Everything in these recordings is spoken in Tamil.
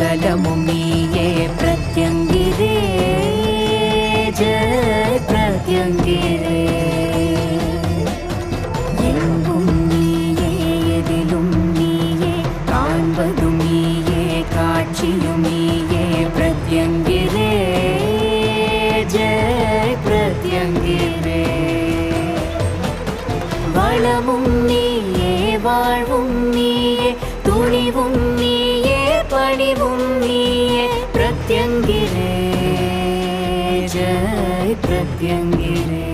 సకలముం నీయే ప్రత్యంగిరే జయ ప్రత్యంగిరే எங்கும் நீயே எதிலும் நீயே. காண்பதும் நீயே காட்சியும் நீயே. பிரத்யங்கிரே. ஜெய் பிரத்யங்கிரே. வளமும் நீயே வாழ்வும் நீயே. துணிவும் நீ பணிவும் நீயே பிரத்யங்கிரே. ஜெய் பிரத்யங்கிரே.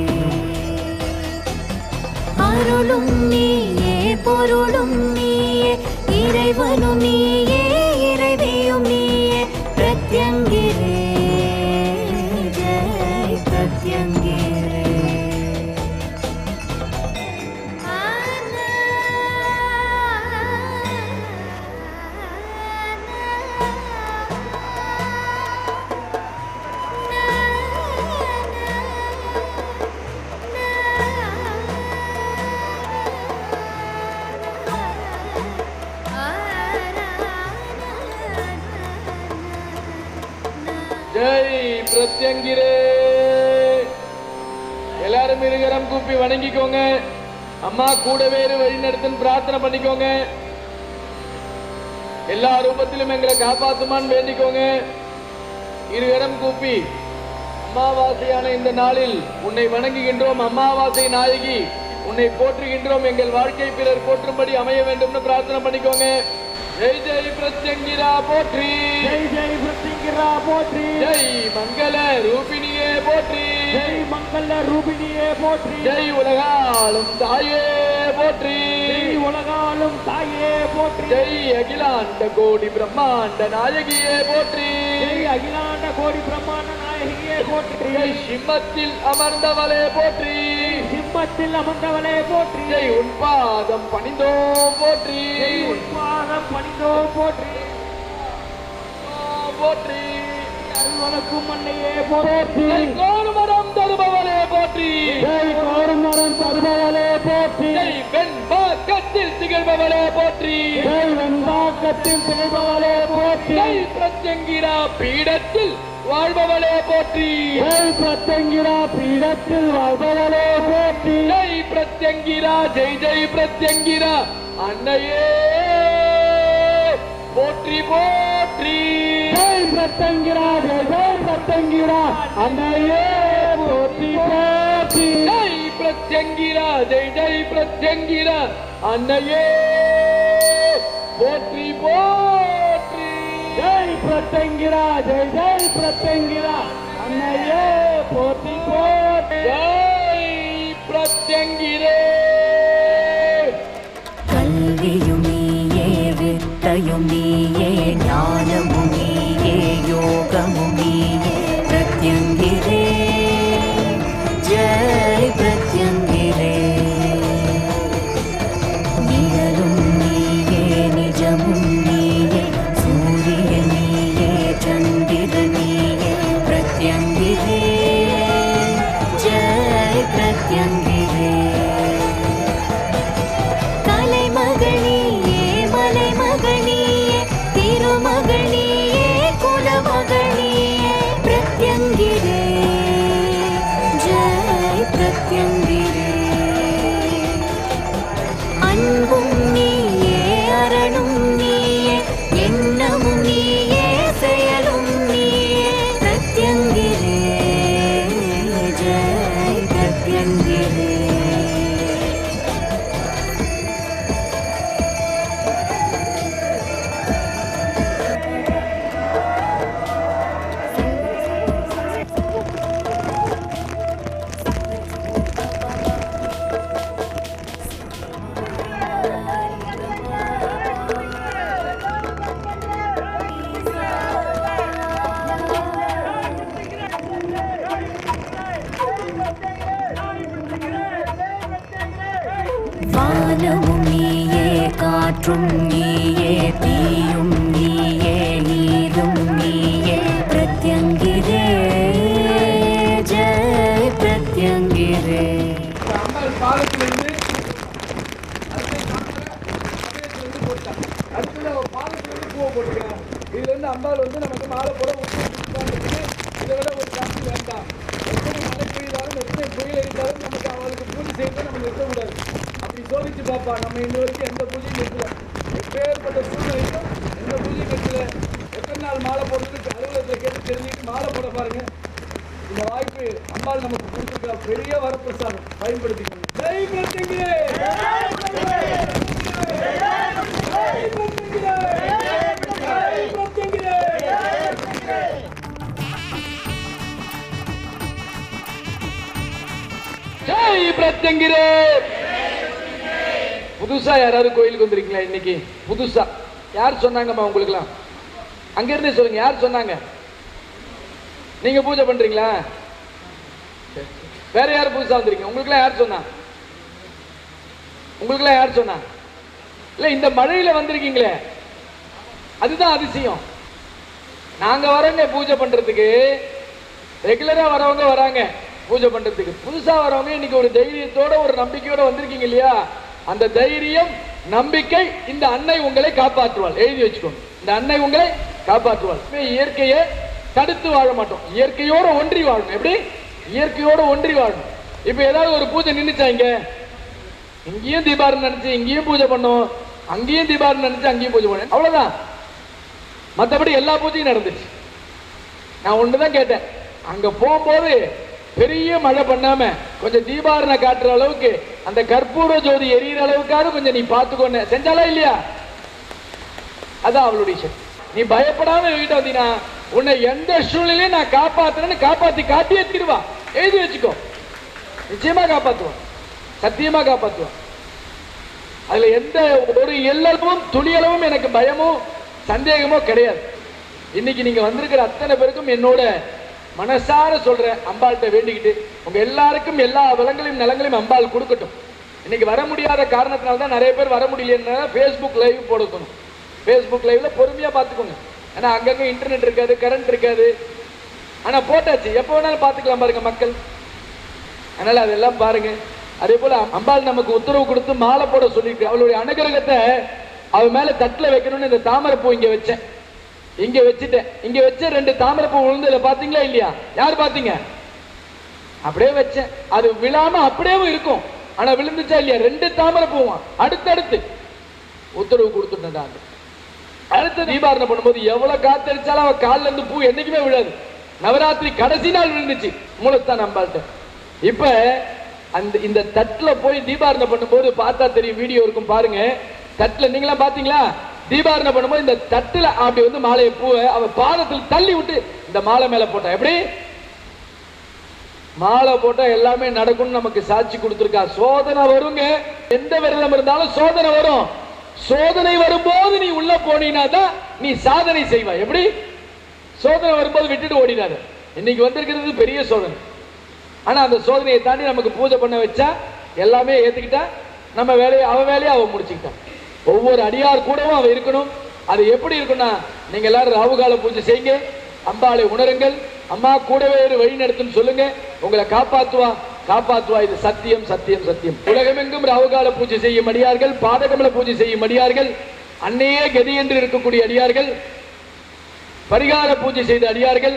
அருளும் நீயே பொருளும் ஜெய் பிரத்யங்கிரே. எல்லாரும் இருகரம் கூப்பி வணங்கிக்கோங்க. அம்மா கூடவே இரு, வழிநடத்துன்னு பிரார்த்தனை பண்ணிக்கோங்க. எல்லா ரூபத்திலும் எங்களை காப்பாத்துமான்னு வேண்டிக்கோங்க. இருகரம் கூப்பி அமாவாசையான இந்த நாளில் உன்னை வணங்குகின்றோம். அமாவாசை நாயகி உன்னை போற்றுகின்றோம். எங்கள் வாழ்க்கை பிறர் போற்றும்படி அமைய வேண்டும்னு பிரார்த்தனை பண்ணிக்கோங்க. ஜெய் ஜெய் பிரத்யங்கிரா போற்றி ஜெய் ஜெய் பிருத்திங்கிரா போற்றி ஜெய் மங்கள ரூபிணியே போற்றி ஜெய் மங்கள ரூபிணியே போற்றி ஜெய் உலகாளும் தாயே போற்றி உலகாலும் தாயே போற்றி ஜெய் அகிலாண்ட கோடி பிரம்மாண்ட நாயகியே போற்றி ஜெய் அகிலாண்ட கோடி பிரம்மாண்ட நாயகியே போற்றி ஜெய் சிம்மத்தில் அமர்ந்தவளே போற்றி சிம்மத்தில் அமர்ந்தவளே போற்றி ஜெய் உன் பாதம் பணிந்தோம் போற்றி ஜெய் உட்பாதம் பணிந்தோ போற்றி. போற்றி அருள்வனக்கும் அன்னையே போற்றி கோருமரம் தருபவளே போற்றி. கோருமரம் தருபவளே போற்றி. வெண்பாக்கத்தில் திகழ்பவளே போற்றி. வெண்பாக்கத்தில் திகழ்பவளே போற்றி. ஜெய் பிரத்யங்கிரா பீடத்தில் வாழ்பவளே போற்றி. பிரத்யங்கிரா பீடத்தில் வாழ்பவளே போற்றி. ஜெய் பிரத்யங்கிரா ஜெய் ஜெய் பிரத்யங்கிரா. அன்னையே போற்றி போற்றி. ஜெய் பிரத்யங்கிரா ஜெய் ஜெய் பிரத்யங்கிரா அன்னையே போற்றி போற்றி. ஜெய் பிரத்யங்கிரா ஜெய் ஜெய் பிரத்யங்கிரா அன்னையே போற்றி போற்றி. ஜெய் பிரத்யங்கிரா ஜெய் ஜெய் பிரத்யங்கிரா காற்றும் நீயே தீயும் நீயே நீரும் நீயே பிரத்யங்கிரே. ஜெய் பிரத்யங்கிரே. அம்பாள் வந்து நமக்கு மாலை போட வேண்டாம் நமக்கு அவளுக்கு பூஜை செய்து நம்ம நிறுத்தக்கூடாது சோதிச்சு பார்ப்பா நம்ம இன்னும் வரைக்கும் எந்த பூஜையும் வைக்கல. எப்பேற்பட்ட சூழ்நிலையும் எந்த பூஜையும் வைக்கல. எத்தனை நாள் மாலை போடுறதுக்கு அலுவலகத்தில் கேட்டு தெரிஞ்சுக்கிட்டு மாலை போட பாருங்க. இந்த வாய்ப்பு அம்பாள் நமக்கு கொடுத்துருக்க. பெரிய வரப்பிரசாதம். பயன்படுத்திக்கணும் ஜெய் ஜெய் பிரத்யங்கிரே புதுசாக புதுசா யாராவது கோயிலுக்கு வந்திருக்கீங்களா இன்னைக்கு? புதுசா. யார் சொன்னாங்கம்மா உங்களுக்குலாம் அங்க இருந்தே சொல்லுங்க யார் சொன்னாங்க? நீங்க பூஜை பண்றீங்களா? வேற யார் புதுசா வந்திருக்கீங்க? உங்களுக்குலாம் யார் சொன்னா? உங்களுக்குலாம் யார் சொன்னா? இல்ல இந்த மழையில வந்திருக்கீங்களே. அதுதான் அதிசயம். நாங்க வரோங்க பூஜை பண்றதுக்கு. ரெகுலரா வரவங்க வராங்க பூஜை பண்றதுக்கு. புதுசா வரவங்க இன்னைக்கு ஒரு தைரியத்தோட ஒரு நம்பிக்கையோட வந்திருக்கீங்க இல்லையா? அந்த தைரியம் நம்பிக்கை இந்த அன்னை உங்களை காப்பாற்றுவாள். எழுதி வச்சுக்கோங்க. இந்த அன்னை உங்களை காப்பாற்றுவாள். இயற்கையை தடுத்து வாழ மாட்டோம். இயற்கையோட ஒன்றி வாழணும். எப்படி? இயற்கையோட ஒன்றி வாழணும். இப்ப ஏதாவது ஒரு பூஜை நின்றுச்சா இங்க? இங்கேயும் தீபாரம் நினைச்சு இங்கேயும் பூஜை பண்ணோம். அங்கேயும் தீபாரம் நினைச்சு அங்கேயும் பூஜை பண்ணேன் அவ்வளவுதான். மற்றபடி எல்லா பூஜையும் நடந்துச்சு. நான் ஒண்ணுதான் கேட்டேன். அங்க போகும்போது பெரிய மழை பண்ணாம கொஞ்சம் தீபாரணை காட்டுற அளவுக்கு அந்த கற்பூர ஜோதி எரியற அளவுக்காவது கொஞ்சம் நீ பார்த்துக்கோன்னு. செஞ்சாலா இல்லையா? அதான் அவளுடைய சக்தி. நீ பயப்படாம வீட்டு வந்தீங்கன்னா உன்னை எந்த சூழ்நிலையும் நான் காப்பாத்துறேன்னு காப்பாத்தி காட்டி எடுத்துருவா எழுதி வச்சுக்கோ. நிச்சயமா காப்பாத்துவான். சத்தியமா காப்பாத்துவான். அதுல எந்த ஒரு எல்லளவும் துளியளவும் எனக்கு பயமோ சந்தேகமோ கிடையாது. இன்னைக்கு நீங்க வந்திருக்கிற அத்தனை பேருக்கும் என்னோட மனசார சொல்றேன் அம்பாள்கிட்ட வேண்டிக்கிட்டு. உங்க எல்லாருக்கும் எல்லா வளங்களையும் நலங்களையும் அம்பாள் கொடுக்கட்டும். இன்னைக்கு வர முடியாத காரணத்தினால தான் நிறைய பேர் வர முடியலன்னா ஃபேஸ்புக் லைவ் போடுக்கணும். ஃபேஸ்புக் லைவ்ல பொறுமையா பார்த்துக்கோங்க. ஏன்னா அங்கங்க இன்டர்நெட் இருக்காது கரண்ட் இருக்காது. ஆனா போட்டாச்சு. எப்போ வேணாலும் பார்த்துக்கலாம் பாருங்க மக்கள். அதனால அதெல்லாம் பாருங்க. அதே போல அம்பாள் நமக்கு உத்தரவு கொடுத்து மாலை போட சொல்லியிருக்கு. அவளுடைய அனுகிரகத்தை அவ மேல தட்டுல வைக்கணும்னு இந்த தாமரைப்பூ இங்க வச்சேன். இங்க வச்சுட்டேன். இங்க வச்ச ரெண்டு தாமரைப்பூ விழுந்ததுல பாத்தீங்களா இல்லையா? யார் பாத்தீங்க அப்படியே வச்சேன். அது விழாம அப்படியே இருக்கும். ஆனா விழுந்துச்சா இல்லையா? ரெண்டு தாமரை பூவான் அடுத்தடுத்து. உத்தரவு கொடுத்துட்டேன் நான். அடுத்த தீபாரணம் பண்ணும்போது எவ்வளவு காத்தடிச்சாலும் அவன் கால்ல இருந்து பூ என்னைக்குமே விழாது. நவராத்திரி கடைசி நாள் விழுந்துச்சு. மூலத்தான் நம்பாள்கிட்ட இப்ப அந்த இந்த தட்டுல போய் தீபாரணம் பண்ணும்போது பார்த்தா தெரியும் வீடியோ இருக்கும் பாருங்க. தட்டுல நீங்களாம் பாத்தீங்களா தீபாரணம் பண்ணும்போது இந்த தட்டுல அப்படி வந்து மாலையை பூவை அவ பாதத்தில் தள்ளி விட்டு இந்த மாலை மேல போட்டா. எப்படி? மாலை போட்டா எல்லாமே நடக்கும்னு நமக்கு சாட்சி கொடுத்துருக்கா. சோதனை வருங்க. எந்த விரதம் இருந்தாலும் சோதனை வரும். சோதனை வரும்போது நீ உள்ள போனீனா தான் நீ சாதனை செய்வாய் எப்படி? சோதனை வரும்போது விட்டுட்டு ஓடினாரு இன்னைக்கு வந்திருக்கிறது பெரிய சோதனை. ஆனா அந்த சோதனையை தாண்டி நமக்கு பூஜை பண்ண வச்சா எல்லாமே ஏத்துக்கிட்டா நம்ம வேலையை அவ வேலையை அவ முடிச்சுக்கிட்டான் ஒவ்வொரு அடியார் கூடவும் அவ இருக்கணும். அது எப்படி இருக்கும்னா நீங்க எல்லாரும் ராவுகால பூஜை செய்யுங்க. அம்பாளை உணருங்கள். அம்மா கூடவே ஒரு வழி நடத்தும் சொல்லுங்க. உங்களை காப்பாத்துவா. காப்பாத்துவா. இது சத்தியம் சத்தியம் சத்தியம். உலகமெங்கும் ராவுகால பூஜை செய்யும் அடியார்கள் பாதகமல பூஜை செய்யும் அடியார்கள் அன்னையே கதி என்று இருக்கக்கூடிய அடியார்கள் பரிகார பூஜை செய்த அடியார்கள்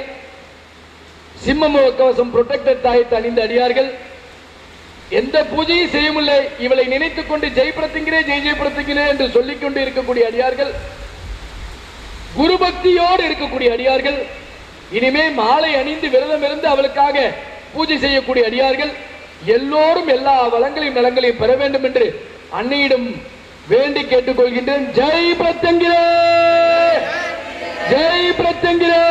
சிம்ம முகக்கவசம் புரொடெக்டட் தாயத்தை அணிந்த அடியார்கள் எந்த பூஜையும் செய்யவில்லை. இவளை நினைத்துக் கொண்டு ஜெயப்படுத்துகிறேன் ஜெய் ஜெயப்படுத்துகிறேன் என்று சொல்லிக் கொண்டு இருக்கக்கூடிய அடியார்கள் குரு பக்தியோடு இருக்கக்கூடிய அடியார்கள் இனிமே மாலை அணிந்து விரதம் இருந்து அவளுக்காக பூஜை செய்யக்கூடிய அடியார்கள் எல்லோரும் எல்லா வளங்களையும் நலங்களையும் பெற வேண்டும் என்று அன்னையிடம் வேண்டி கேட்டுக்கொள்கின்றேன். ஜெய் பிரத்தங்கிரே ஜெய் பிரத்தங்கிரே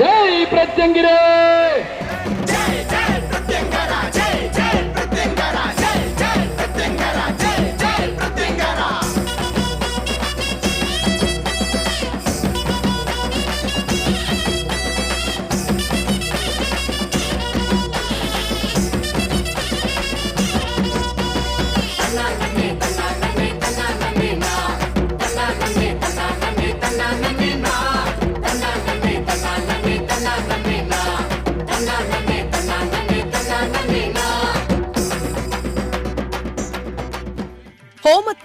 ஜெய் பிரத்தங்கிரே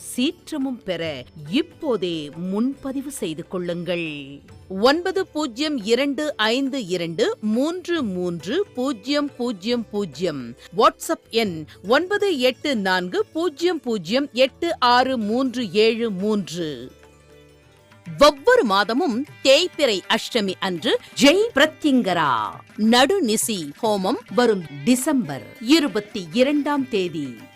சீற்றமும் பெற இப்போதே முன்பதிவு செய்து கொள்ளுங்கள். ஒன்பது பூஜ்ஜியம் இரண்டு ஐந்து இரண்டு மூன்று மூன்று பூஜ்ஜியம் பூஜ்ஜியம் பூஜ்ஜியம் வாட்ஸ்அப் எண் ஒன்பது எட்டு நான்கு பூஜ்ஜியம் பூஜ்ஜியம் எட்டு ஆறு மூன்று ஏழு மூன்று. ஒவ்வொரு மாதமும் தேய்பிறை அஷ்டமி அன்று ஜெய் பிரத்யங்கரா. நடுநிசி ஹோமம் வரும் டிசம்பர் இருபத்தி இரண்டாம் தேதி.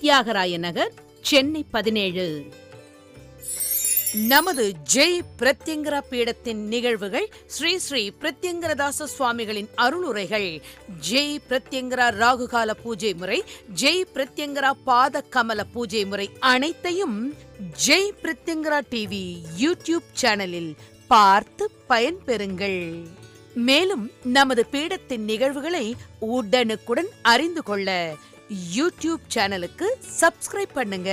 தியாகராய நகர் சென்னை பதினேழு. நமது ஜெய் பிரத்யங்கரா பீடத்தின் நிகழ்வுகள் ஸ்ரீ ஸ்ரீ பிரத்யங்கரதாச சுவாமிகளின் அருளுரைகள். ஜெய் பிரத்யங்கரா ராகுகால பூஜை முறை ஜெய் பிரத்யங்கரா பாத கமல பூஜை முறை அனைத்தையும் ஜெய் பிரத்யங்கரா டிவி யூடியூப் சேனலில் பார்த்து பயன்பெறுங்கள். மேலும் நமது பீடத்தின் நிகழ்வுகளை உடனுக்குடன் அறிந்து கொள்ள யூடியூப் சேனலுக்கு சப்ஸ்கிரைப் பண்ணுங்க.